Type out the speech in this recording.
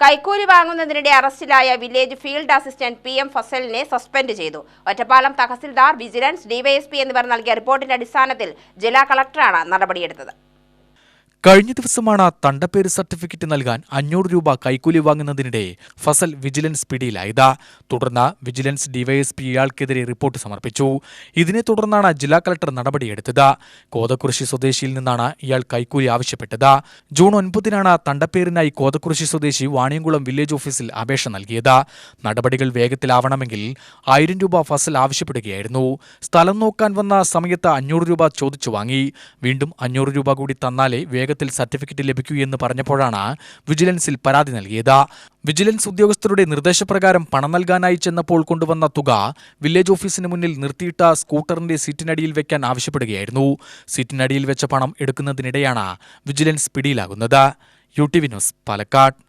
കൈക്കൂലി വാങ്ങുന്നതിനിടെ അറസ്റ്റിലായ village field assistant P M ഫസലിനെ suspend ചെയ്തു. ഒറ്റപ്പാലം തഹസിൽദാർ വിജിലൻസ് ഡിവൈഎസ്പി എന്നിവർ നൽകിയ റിപ്പോർട്ടിന്റെ അടിസ്ഥാനത്തിൽ ജില്ലാ കളക്ടറാണ് നടപടിയെടുത്തത്. കഴിഞ്ഞ ദിവസമാണ് തണ്ടപ്പേര് സർട്ടിഫിക്കറ്റ് നൽകാൻ അഞ്ഞൂറ് രൂപ കൈക്കൂലി വാങ്ങുന്നതിനിടെ ഫസൽ വിജിലൻസ് പിടിയിലായത്. തുടർന്ന് വിജിലൻസ് ഡിവൈഎസ്പി ഇയാൾക്കെതിരെ റിപ്പോർട്ട് സമർപ്പിച്ചു. ഇതിനെ തുടർന്നാണ് ജില്ലാ കളക്ടർ നടപടിയെടുത്തത്. കോതക്കുറിശി സ്വദേശിയിൽ നിന്നാണ് ഇയാൾ കൈക്കൂലി ആവശ്യപ്പെട്ടത്. ജൂൺ ഒൻപതിനാണ് തണ്ടപ്പേരിനായി കോതക്കുറിശി സ്വദേശി വാണിയംകുളം വില്ലേജ് ഓഫീസിൽ അപേക്ഷ നൽകിയത്. നടപടികൾ വേഗത്തിലാവണമെങ്കിൽ ആയിരം രൂപ ഫസൽ ആവശ്യപ്പെടുകയായിരുന്നു. സ്ഥലം നോക്കാൻ വന്ന സമയത്ത് അഞ്ഞൂറ് രൂപ ചോദിച്ചു വാങ്ങി. വീണ്ടും അഞ്ഞൂറ് രൂപ കൂടി തന്നാലേ വേഗത്തിൽ സർട്ടിഫിക്കറ്റ് ലഭിക്കൂ എന്ന് പറഞ്ഞപ്പോഴാണ് വിജിലൻസിൽ പരാതി നൽകിയത്. വിജിലൻസ് ഉദ്യോഗസ്ഥരുടെ നിർദ്ദേശപ്രകാരം പണം നൽകാനായി ചെന്നപ്പോൾ കൊണ്ടുവന്ന തുക വില്ലേജ് ഓഫീസിന് മുന്നിൽ നിർത്തിയിട്ട സ്കൂട്ടറിന്റെ സീറ്റിനടിയിൽ വെക്കാൻ ആവശ്യപ്പെടുകയായിരുന്നു. സീറ്റിനടിയിൽ വെച്ച പണം എടുക്കുന്നതിനിടെയാണ് vigilance പിടിയിലാകുന്നത്. U T V news Palakkad.